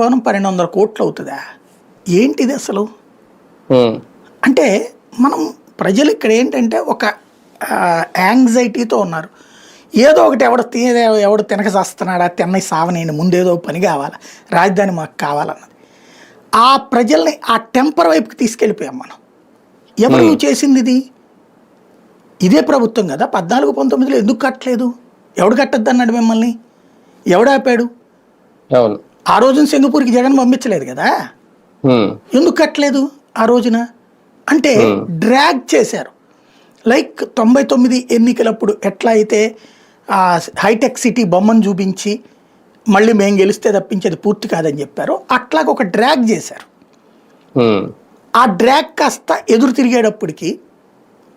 భవనం పన్నెండు వందల కోట్లు అవుతుందా ఏంటిది అసలు? అంటే మనం ప్రజలు ఇక్కడ ఏంటంటే ఒక యాంగ్జైటీతో ఉన్నారు. ఏదో ఒకటి ఎవడు తినే ఎవడు తినక చేస్తున్నాడా తిన్నవి సావనేయండి ముందేదో పని కావాలి రాజధాని మాకు కావాలన్నది. ఆ ప్రజల్ని ఆ టెంపర్ వైపుకి తీసుకెళ్ళిపోయాం మనం. ఎవరు చేసింది ఇది ఇదే ప్రభుత్వం కదా పద్నాలుగు పంతొమ్మిదిలో ఎందుకు కట్టలేదు? ఎవడు కట్టద్దు అన్నాడు మిమ్మల్ని? ఎవడు ఆపాడు? అవును. ఆ రోజున సింగపూర్కి జగన్ పంపించలేదు కదా? ఎందుకు కట్టలేదు ఆ రోజున? అంటే డ్రాగ్ చేశారు. లైక్ తొంభై తొమ్మిది ఎన్నికలప్పుడు ఎట్లా అయితే ఆ హైటెక్ సిటీ బొమ్మను చూపించి మళ్ళీ మేము గెలిస్తే తప్పించేది పూర్తి కాదని చెప్పారు అట్లాగ ఒక డ్రాగ్ చేశారు. ఆ డ్రాగ్ కాస్త ఎదురు తిరిగేటప్పటికి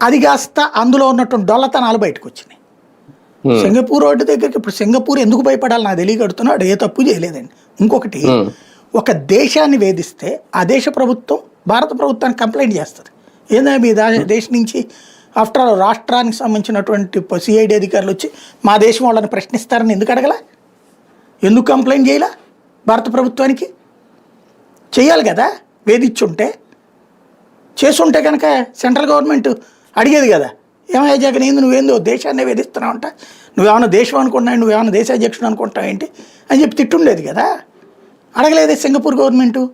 అది కాస్త అందులో ఉన్నటువంటి డొల్లతనాలు బయటకు వచ్చినాయి. సింగపూర్ రోడ్డు దగ్గరికి ఇప్పుడు సింగపూర్ ఎందుకు భయపడాలి? నాకు తెలియగడుతున్నాడు ఏ తప్పు చేయలేదండి. ఇంకొకటి Hmm. ఒక దేశాన్ని వేధిస్తే ఆ దేశ ప్రభుత్వం భారత ప్రభుత్వానికి కంప్లైంట్ చేస్తుంది. ఏందా మీ దా దేశం నుంచి ఆఫ్టర్ ఆల్ రాష్ట్రానికి సంబంధించినటువంటి సిఐడి అధికారులు వచ్చి మా దేశం వాళ్ళని ప్రశ్నిస్తారని ఎందుకు అడగల? ఎందుకు కంప్లైంట్ చేయలా భారత ప్రభుత్వానికి? చేయాలి కదా వేధించుంటే. చేసుంటే కనుక సెంట్రల్ గవర్నమెంట్ అడిగేది కదా. ఏమయ్యా జగన్ ఏంది నువ్వేందో దేశాన్ని వేధిస్తున్నావు అంట. నువ్వేమైనా దేశం అనుకుంటున్నావు నువ్వేమైనా దేశాధ్యక్షుడు అనుకుంటున్నావు ఏంటి? అని చెప్పి తిట్టుండేది కదా. అడగలేదే సింగపూర్ గవర్నమెంటు?